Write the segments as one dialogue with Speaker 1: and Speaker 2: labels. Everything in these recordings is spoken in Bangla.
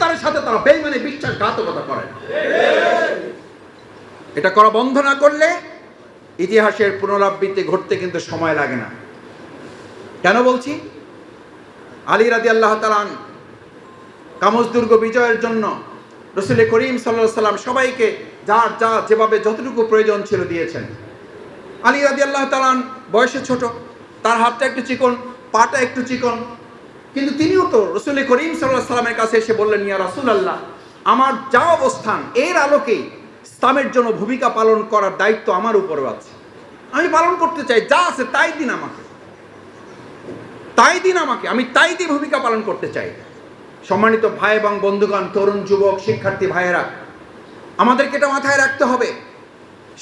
Speaker 1: তারের সাথে তারা বেইমানে বিশ্বাসঘাতকতা এটা করা বন্ধ না করলে ইতিহাসের পুনরাবৃত্তি ঘটতে কিন্তু সময় লাগে না। কেন বলছি? আলী রাদি আল্লাহ তালান কামজ দুর্গ বিজয়ের জন্য রসুল করিম সাল্লাহ সাল্লাম সবাইকে যার যা যেভাবে যতটুকু প্রয়োজন ছিল দিয়েছেন। আলী রাদি আল্লাহ তালান বয়সে ছোট, তার হাতটা একটু চিকন, পাটা একটু চিকন কিন্তু তিনিও তো রসুল করিম সাল্লাহ সাল্লামের কাছে এসে বললেন, ইয়া রাসুল আল্লাহ আমার যা অবস্থান, এর আলোকে ইসলামের জন্য ভূমিকা পালন করার দায়িত্ব আমার উপরও আছে। আমি পালন করতে চাই, যা আছে তাই দিন আমাকে। তাই দিন আমাকে, আমি তাই দিয়ে ভূমিকা পালন করতে চাই। সম্মানিত ভাই এবং বন্ধুগণ, তরুণ যুবক, শিক্ষার্থী ভাইয়েরা, আমাদেরকে এটা মাথায় রাখতে হবে।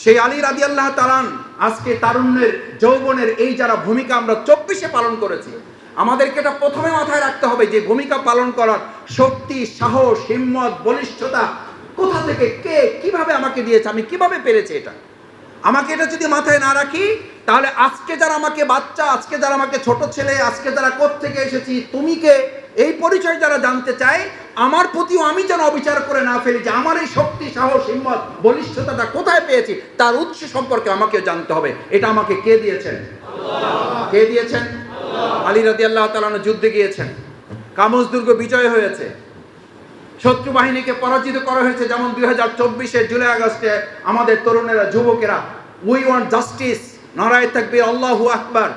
Speaker 1: সেই আলী রাদি আল্লাহ তালান আজকে তারুণ্যের, যৌবনের এই যারা ভূমিকা আমরা চব্বিশে পালন করেছি আমাদেরকে এটা প্রথমে মাথায় রাখতে হবে যে ভূমিকা পালন করার শক্তি, সাহস, হিম্মত, বলিষ্ঠতা কোথা থেকে, কে কীভাবে আমাকে দিয়েছে, আমি কীভাবে পেরেছি এটা? আমাকে এটা যদি মাথায় না রাখি, তাহলে আজকে যারা আমাকে বাচ্চা, আজকে যারা আমাকে ছোট ছেলে, আজকে যারা থেকে এসেছি, তুমি কে? এই পরিচয় যারা জানতে চায়, আমার প্রতিও আমি যেন অবিচার করে না ফেলি যে আমার এই শক্তি, সাহস, হিম্মত, বলিষ্ঠতাটা কোথায় পেয়েছি, তার উৎস সম্পর্কে আমাকে জানতে হবে। এটা আমাকে কে দিয়েছেন? কে দিয়েছেন? আলী রাদি আল্লাহ তালানো যুদ্ধে গিয়েছেন। কামজ দুর্গ বিজয় হয়েছে। শত্রু বাহিনীকে পরাজিত করা হয়েছে যেমন দুই হাজার চব্বিশে জুলাই আগস্টে আমাদের তরুণেরা, যুবকেরা উই ওয়ান্ট জাস্টিস নারায় থাকবে আল্লাহু আকবার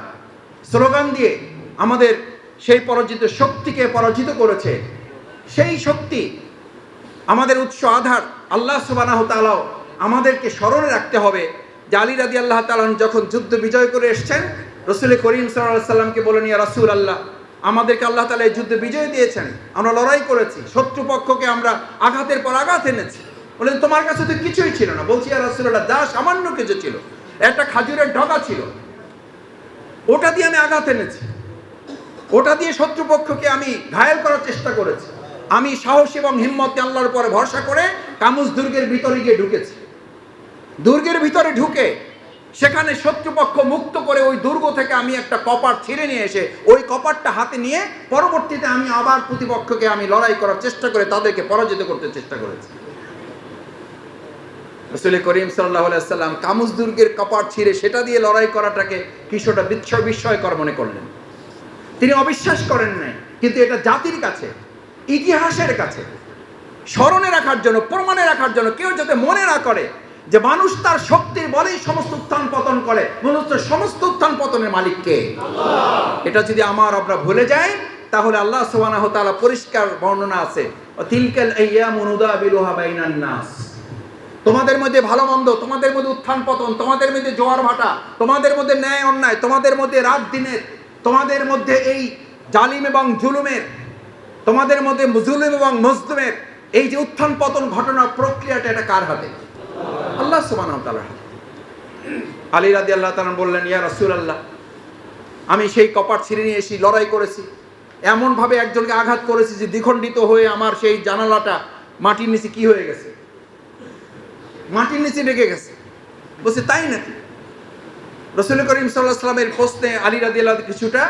Speaker 1: স্লোগান দিয়ে আমাদের সেই পরাজিত শক্তিকে পরাজিত করেছে। সেই শক্তি, আমাদের উৎস আধার, আল্লাহ সুবানাহ তালাও আমাদেরকে স্মরণে রাখতে হবে যে আলী রাদি আল্লাহ তালান যখন যুদ্ধ বিজয় করে এসছেন রসুল করিম সাল্লামকে বলেন, ইয়া রাসুল আল্লাহ আমাদেরকে আল্লাহ তালা এই যুদ্ধে বিজয় দিয়েছেন। আমরা লড়াই করেছি, শত্রুপক্ষকে আমরা আঘাতের পর আঘাত এনেছি। বলেন, তোমার কাছে তো কিছুই ছিল না। বলছি, ইয়া রাসুল্লাহ যা সামান্য কিছু ছিল। একটা খাজুরের ঢগা ছিল। ওটা দিয়ে আমি আঘাত এনেছি। ওটা দিয়ে শত্রুপক্ষকে আমি ঘায়েল করার চেষ্টা করেছি। আমি সাহস এবং হিম্মতে আল্লাহর পরে ভরসা করে কামুজ দুর্গের ভিতরে গিয়ে ঢুকেছি। দুর্গের ভিতরে ঢুকে সেখানে শত্রুপক্ষ মুক্ত করে ওই দুর্গ থেকে আমি একটা কপার ছিঁড়ে নিয়ে এসে ওই কপারটা হাতে নিয়ে পরবর্তীতে আমি আবার প্রতিপক্ষকে আমি লড়াই করার চেষ্টা করে তাদেরকে পরাজিত করতে চেষ্টা করেছি। করিম কামুজ দুর্গের কপার ছিঁড়ে সেটা দিয়ে লড়াই করাটাকে কিছুটা বিস্ময় বিস্ময়কর মনে করলেন। তিনি অবিশ্বাস করেন নাই, কিন্তু এটা জাতির কাছে, ইতিহাসের কাছে, স্মরণে রাখার জন্য, প্রমাণে রাখার জন্য কেউ যাতে মনে না করে যে মানুষ তার শক্তির বলেই সমস্ত উত্থান পতন করে মানুষের সমস্ত উত্থান পতনের মালিককে এটা যদি আমার আমরা ভুলে যাই, তাহলে আল্লাহ সুবহানাহু তাআলা পরিষ্কার বর্ণনা আছে। তিলকাল আইয়ামু নুদাবিলুহা বাইনান নাস। তোমাদের মধ্যে ভালো মন্দ, তোমাদের মধ্যে উত্থান পতন, তোমাদের মধ্যে জোয়ার ভাটা, তোমাদের মধ্যে ন্যায় অন্যায়, তোমাদের মধ্যে রাত দিনের, তোমাদের মধ্যে এই জালিম এবং জুলুমের, তোমাদের মধ্যে জুলুম এবং মজলুমের, এই যে উত্থান পতন ঘটনার প্রক্রিয়াটা এটা কার হাতে? আল্লাহ সুবান আলী রাদি আল্লাহ তালা বললেন, ইয়া রসুল আল্লাহ আমি সেই কপাট ছিঁড়ে নিয়ে এসে লড়াই করেছি। এমনভাবে একজনকে আঘাত করেছি যে দ্বিখণ্ডিত হয়ে আমার সেই জানালাটা মাটির নিচে কি হয়ে গেছে? মাটির নিচে রেখে গেছে। বলছে, তাই নাকি? রসুল করিম সাল্লাহ সাল্লামের প্রশ্নে আলী রাদি আল্লাহ কিছুটা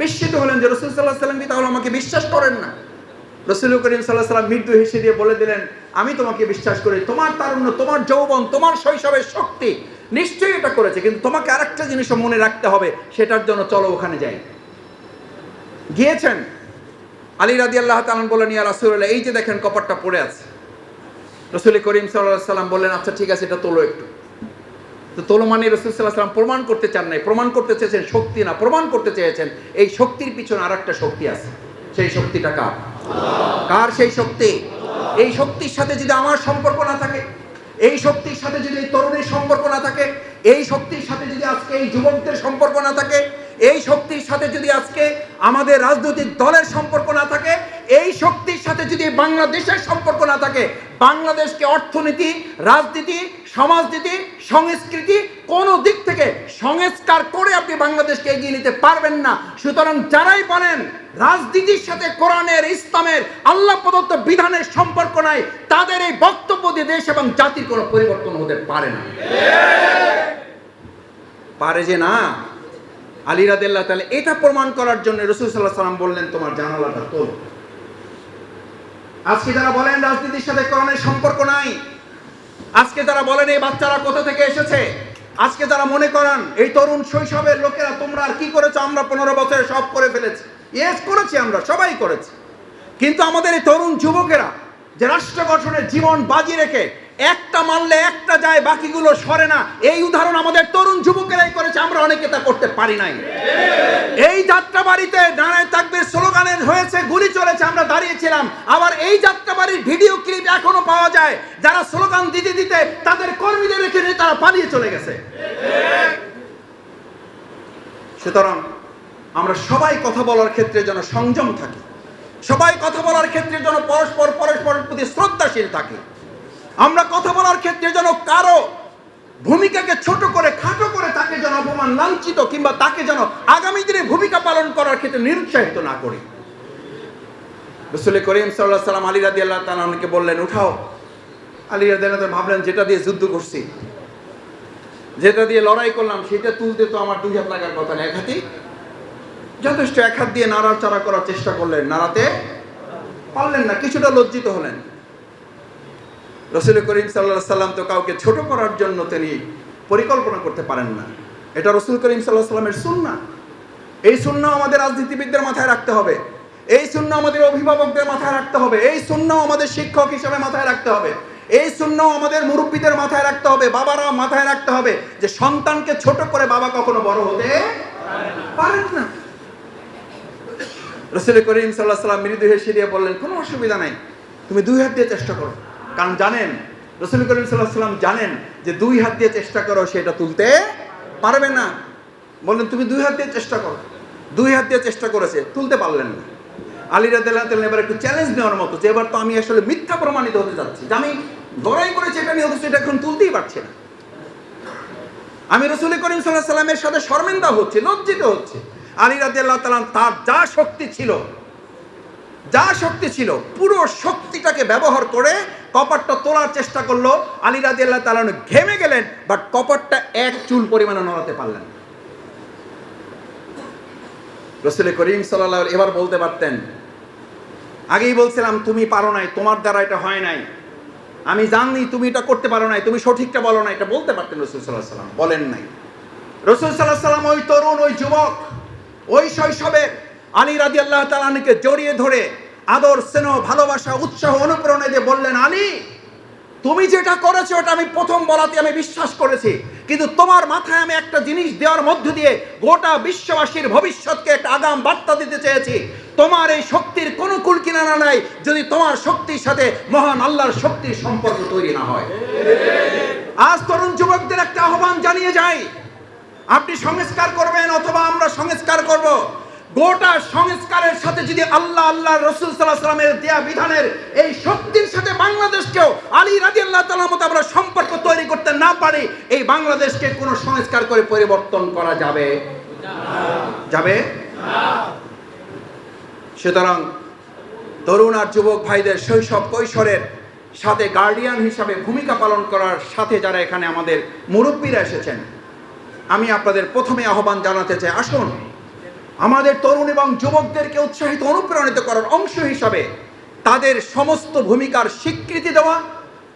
Speaker 1: বিস্মিত হলেন যে রসুল সাল্লাহ সাল্লাম কি তাহলে আমাকে বিশ্বাস করেন না? রসুল করিম সাল্লাহ সাল্লাম মৃত্যু হেসে দিয়ে বলে দিলেন, আমি তোমাকে বিশ্বাস করি, তোমার তারুণ্য, তোমার যৌবন, তোমার শৈশবের শক্তি নিশ্চয়ই এটা করেছে, কিন্তু তোমাকে আরেকটা জিনিস মনে রাখতে হবে, সেটার জন্য চলো ওখানে যাই। গিয়েছেন। আলী রাদি আল্লাহ তালান বললেন ইয়া রাসুল্লাহ এই যে দেখেন কপারটা পড়ে আছে। রসুল করিম সাল্লাহ সাল্লাম বললেন আচ্ছা ঠিক আছে, এটা তোলো একটু। তো তোলো মানে রসুল সাল্লাহ সাল্লাম প্রমাণ করতে চান নাই, প্রমাণ করতে চেয়েছেন শক্তি না, প্রমাণ করতে চেয়েছেন, এই শক্তির পিছনে আর একটা শক্তি আছে, সেই শক্তিটা কার? কার সেই শক্তি? এই শক্তির সাথে যদি আমার সম্পর্ক না থাকে, এই শক্তির সাথে যদি এই তরুণের সম্পর্ক না থাকে, এই শক্তির সাথে যদি আজকে এই যুবকদের সম্পর্ক না থাকে, এই শক্তির সাথে যদি আজকে আমাদের রাজনৈতিক দলের সম্পর্ক না থাকে, এই শক্তির সাথে যদি বাংলাদেশের সম্পর্ক না থাকে, বাংলাদেশকে অর্থনীতি, রাজনীতি, সমাজনীতি সংস্কৃতি কোন দিক থেকে সংস্কার করে আপনি বাংলাদেশকে এগিয়ে নিতে পারবেন না। সুতরাং যারাই বলেন রাজনীতির সাথে কোরআনের, ইসলামের, আল্লাহ প্রদত্ত বিধানের সম্পর্ক নাই, তাদের এই বক্তব্য দিয়ে দেশ এবং জাতির কোনো পরিবর্তন হতে পারে না। পারে যে না? আলী রাদিল্লাহ তাহলে এটা প্রমাণ করার জন্য রসুল সাল্লাহ সাল্লাম বললেন, তোমার জানালাটা তোল আজকে যারা বলেন রাজনীতির সাথে কোরআনের সম্পর্ক নাই আজকে যারা বলেন এই বাচ্চারা কোথা থেকে এসেছে, আজকে যারা মনে করেন এই তরুণ শৈশবের লোকেরা তোমরা আর কি করেছ, আমরা পনেরো বছরে সব করে ফেলেছি। ইয়েস করেছি আমরা, সবাই করেছি। কিন্তু আমাদের এই তরুণ যুবকেরা যে রাষ্ট্র গঠনের জীবন বাজি রেখে একটা মানলে একটা যায়, বাকিগুলো সরে না, এই উদাহরণ আমাদের তরুণ যুবকেরাই করেছে, আমরা অনেকে তা করতে পারি নাই। এই যাত্রাবাড়িতে দাঁড়ায় থাকবে, স্লোগানের হয়েছে, গুলি চলেছে, আমরা দাঁড়িয়েছিলাম। আবার এই যাত্রাবাড়ির ভিডিও যায়, যারা স্লোগান দিতে দিতে তাদের কর্মীদের রেখে নিয়ে তারা পালিয়ে চলে গেছে। সুতরাং আমরা সবাই কথা বলার ক্ষেত্রে যেন সংযম থাকি। সবাই কথা বলার ক্ষেত্রে যেন পরস্পর পরস্পরের প্রতি শ্রদ্ধাশীল থাকি। আমরা কথা বলার ক্ষেত্রে যেন কারও ভূমিকাকে ছোট করে, খাটো করে তাকে যেন অপমান, লাঞ্ছিত কিংবা তাকে যেন আগামী দিনে ভূমিকা পালন করার ক্ষেত্রে নিরুৎসাহিত না করি। রসুল করিম সাল্লাহ সাল্লাম আলী রাদি আল্লাহ তালাকে বললেন, উঠাও। আলী আল্লাহ ভাবলেন, যেটা দিয়ে যুদ্ধ করছি, যেটা দিয়ে লড়াই করলাম, সেটা তুলতে তো আমার দুই হাত লাগার কথা না, এক হাতি যথেষ্ট এক হাত দিয়ে নাড়াচাড়া করার চেষ্টা করলেন, নাড়াতে পারলেন না, কিছুটা লজ্জিত হলেন। রসুল করিম সাল্লাহ সাল্লাম তো কাউকে ছোট করার জন্য তিনি পরিকল্পনা করতে পারেন না। এটা রসুল করিম সাল্লাহ সাল্লামের সুন্না। এই শূন্য আমাদের রাজনীতিবিদদের মাথায় রাখতে হবে। এই শূন্য আমাদের অভিভাবকদের মাথায় রাখতে হবে। এই শূন্য আমাদের শিক্ষক হিসেবে মাথায় রাখতে হবে। এই শূন্য আমাদের মুরব্বীদের মাথায় রাখতে হবে, বাবারা মাথায় রাখতে হবে যে সন্তানকে ছোট করে বাবা কখনো বড় হতে পারেন না। রসুল করিম সাল্লাহ সাল্লাম মৃদু হেসে দিয়ে বললেন, কোনো অসুবিধা নাই, তুমি দুই হাত দিয়ে চেষ্টা করো। কারণ জানেন, রসুল করিম সাল্লাহ সাল্লাম জানেন যে দুই হাত দিয়ে চেষ্টা করো, সেটা তুলতে পারবে না। বললেন, তুমি দুই হাত দিয়ে চেষ্টা করো। দুই হাত দিয়ে চেষ্টা করেছে, তুলতে পারলেন না। আলী রাদিল্লাহ এবার একটু চ্যালেঞ্জ নেওয়ার মতো, যে এবার তো আমি আসলে মিথ্যা প্রমাণিত হতে যাচ্ছি। যে আমি লড়াই করেছি, এটা নিয়ে অথচ এটা এখন তুলতেই পারছি না। আমি রসুল করিম সাল্লাহ সাল্লামের সাথে শর্মেন্দা হচ্ছে, লজ্জিত হচ্ছে। আলী রাজি আল্লাহ তালাম তার যা শক্তি ছিল, যা শক্তি ছিল, পুরো শক্তিটাকে ব্যবহার করে কপারটা তোলার চেষ্টা করল। আলী রাজি আল্লাহ তালান ঘেমে গেলেন বাট কপারটা এক চুল পরিমাণে নড়াতে পারলেন না। রসুল করিম সাল্লাহ এবার বলতে পারতেন, আগেই বলছিলাম তুমি পারো নাই, তোমার দ্বারা এটা হয় নাই। আমি জানি তুমি এটা করতে পারো নাই, তুমি সঠিকটা বলো না এটা বলতে পারতেন রসুল সাল্লাহ সাল্লাম, বলেন নাই। রসুল সাল্লাহ সাল্লাম ওই তরুণ, ওই যুবক, ওই শৈশবের আলী রাজি আল্লাহ তালানকে জড়িয়ে ধরে আদর, স্নেহ, ভালোবাসা, উৎসাহ, অনুপ্রেরণা দিয়ে বললেন, আলী, তুমি যেটা করেছ, ওটা আমি প্রথম বলাতে আমি বিশ্বাস করেছি। কিন্তু তোমার মাথায় আমি একটা জিনিস দেওয়ার মধ্য দিয়ে গোটা বিশ্ববাসীর ভবিষ্যৎকে একটা আগাম বার্তা দিতে চেয়েছি। তোমার এই শক্তির কোনো কুল কিনারা নাই যদি তোমার শক্তির সাথে মহান আল্লাহর শক্তির সম্পর্ক তৈরি না হয়। আজ তরুণ যুবকদের একটা আহ্বান জানিয়ে যাই। আপনি সংস্কার করবেন অথবা আমরা সংস্কার করব। গোটা সংস্কারের সাথে যদি আল্লাহ আল্লাহ রসুল সাল্লাহ সাল্লামের দেয়া বিধানের এই শক্তির সাথে বাংলাদেশকেও আলী রাজি আল্লাহ তালার মতো আমরা সম্পর্ক তৈরি করতে না পারি, এই বাংলাদেশকে কোনো সংস্কার করে পরিবর্তন করা যাবে? যাবে? সুতরাং তরুণ আর যুবক ভাইদের শৈশব কৈশোরের সাথে গার্ডিয়ান হিসাবে ভূমিকা পালন করার সাথে যারা এখানে আমাদের মুরব্বীরা এসেছেন, আমি আপনাদের প্রথমে আহ্বান জানাতে চাই, আসুন। আমাদের তরুণ এবং যুবকদেরকে উৎসাহিত, অনুপ্রাণিত করার অংশ হিসাবে তাদের সমস্ত ভূমিকার স্বীকৃতি দেওয়া,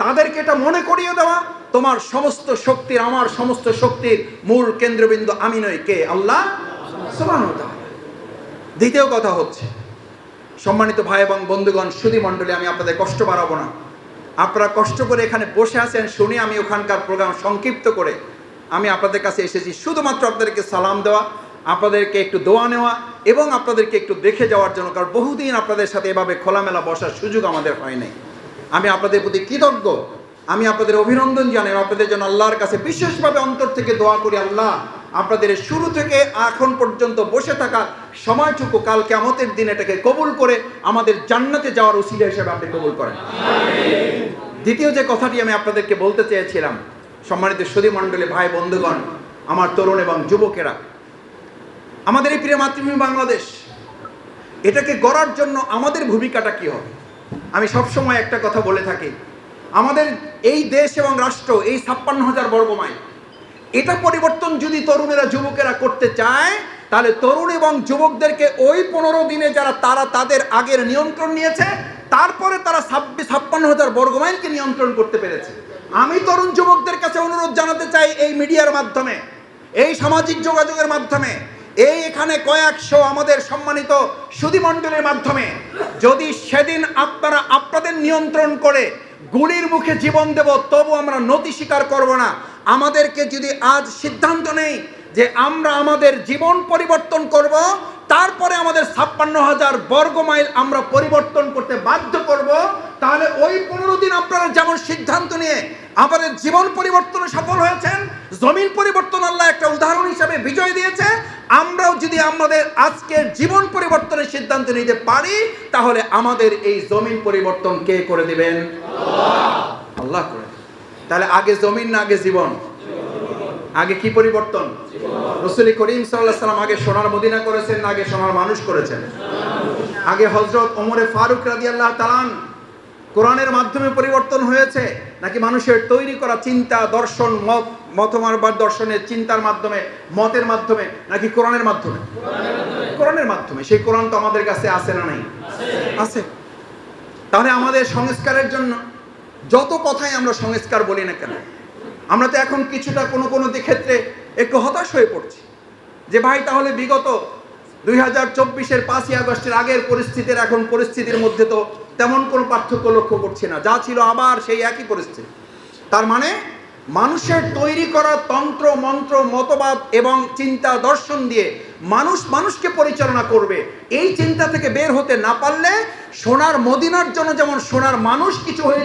Speaker 1: তাদেরকে এটা মনে করিয়ে দেওয়া, তোমার সমস্ত শক্তির, আমার সমস্ত শক্তির মূল কেন্দ্রবিন্দু আমি নই, কে? আল্লাহ দ্বিতীয় কথা হচ্ছে, সম্মানিত ভাই এবং বন্ধুগণ, সুধী মণ্ডলী, আমি আপনাদের কষ্ট বাড়াবো না। আপনারা কষ্ট করে এখানে বসে আছেন শুনে আমি ওখানকার প্রোগ্রাম সংক্ষিপ্ত করে আমি আপনাদের কাছে এসেছি। শুধুমাত্র আপনাদেরকে সালাম দেওয়া আপনাদেরকে একটু দোয়া নেওয়া এবং আপনাদেরকে একটু দেখে যাওয়ার জন্য, কারণ বহুদিন আপনাদের সাথে এভাবে খোলামেলা বসার সুযোগ আমাদের হয় নাই। আমি আপনাদের প্রতি কৃতজ্ঞ। আমি আপনাদের অভিনন্দন জানাই আপনাদের জন্য আল্লাহর কাছে বিশেষভাবে অন্তর থেকে দোয়া করি, আল্লাহ আপনাদের শুরু থেকে এখন পর্যন্ত বসে থাকা সময়টুকু কাল কেমতের দিন এটাকে কবুল করে আমাদের জান্নাতে যাওয়ার উসিলা হিসেবে আপনি কবুল করেন। দ্বিতীয় যে কথাটি আমি আপনাদেরকে বলতে চেয়েছিলাম, সম্মানিত সুদী মণ্ডলী ভাই বন্ধুগণ আমার তরুণ এবং যুবকেরা আমাদের এই প্রিয় মাতৃভূমি বাংলাদেশ, এটাকে গড়ার জন্য আমাদের ভূমিকাটা কি হবে? আমি সবসময় একটা কথা বলে থাকি, আমাদের এই দেশ এবং রাষ্ট্র এই ছাপ্পান্ন হাজার বর্গ মাইল, এটা পরিবর্তন যদি তরুণেরা, যুবকেরা করতে চায়, তাহলে তরুণ এবং যুবকদেরকে ওই পনেরো দিনে যারা, তারা তাদের আগের নিয়ন্ত্রণ নিয়েছে, তারপরে তারা ছাব্বিশ ছাপ্পান্ন হাজার বর্গমাইলকে নিয়ন্ত্রণ করতে পেরেছে। আমি তরুণ যুবকদের কাছে অনুরোধ জানাতে চাই এই মিডিয়ার মাধ্যমে, এই সামাজিক যোগাযোগের মাধ্যমে এই এখানে কয়েকশো আমাদের সম্মানিত সুধিমণ্ডলের মাধ্যমে যদি সেদিন আপনারা আপনাদের নিয়ন্ত্রণ করে গুলির মুখে জীবন দেব, তবু আমরা নতি স্বীকার করব না। আমাদেরকে যদি আজ সিদ্ধান্ত নেই যে আমরা আমাদের জীবন পরিবর্তন করব তারপরে আমাদের ছাপ্পান্ন হাজার বর্গ মাইল আমরা পরিবর্তন করতে বাধ্য করব, তাহলে ওই পনেরো দিন আপনারা যেমন সিদ্ধান্ত নিয়ে আমাদের জীবন পরিবর্তনে সফল হয়েছেন, জমিন পরিবর্তন আল্লাহ একটা উদাহরণ হিসাবে বিজয় দিয়েছে, আমরাও যদি আমাদের আজকের জীবন পরিবর্তনের সিদ্ধান্ত নিতে পারি, তাহলে আমাদের এই জমিন পরিবর্তন কে করে দিবেন? আল্লাহ করে তাহলে আগে জমিন না আগে জীবন? আগে কি পরিবর্তন? রসুল করিম সাল্লাহ সাল্লাম আগে সোনার মদিনা করেছেন, আগে সোনার মানুষ করেছেন। আগে হজরত ওমরে ফারুক রাজি আল্লাহ তালান কোরআনের মাধ্যমে পরিবর্তন হয়েছে, নাকি মানুষের তৈরি করা চিন্তা, দর্শন, মত মতমারবার দর্শনের চিন্তার মাধ্যমে, মতের মাধ্যমে, নাকি কোরআনের মাধ্যমে? কোরআনের মাধ্যমে। সেই কোরআন তো আমাদের কাছে আছে না নাই? আছে। তাহলে আমাদের সংস্কারের জন্য যত কথাই আমরা সংস্কার বলি না কেন আমরা তো এখন কিছুটা কোনো কোনো ক্ষেত্রে একটু হতাশ হয়ে পড়ছি। যে ভাই তাহলে বিগত দুই হাজার চব্বিশের পাঁচই আগস্টের আগের পরিস্থিতির এখন পরিস্থিতির মধ্যে তো তেমন কোনো পার্থক্য লক্ষ্য করছি না। যা ছিল আবার সেই একই পরিস্থিতি। তার মানে মানুষের তৈরি করা তন্ত্র, মন্ত্র, মতবাদ এবং চিন্তা দর্শন দিয়ে মানুষ মানুষকে পরিচালনা করবে, এই চিন্তা থেকে বের হতে না পারলে সোনার মদিনার জন্য যেমন সোনার মানুষ কিছু হয়ে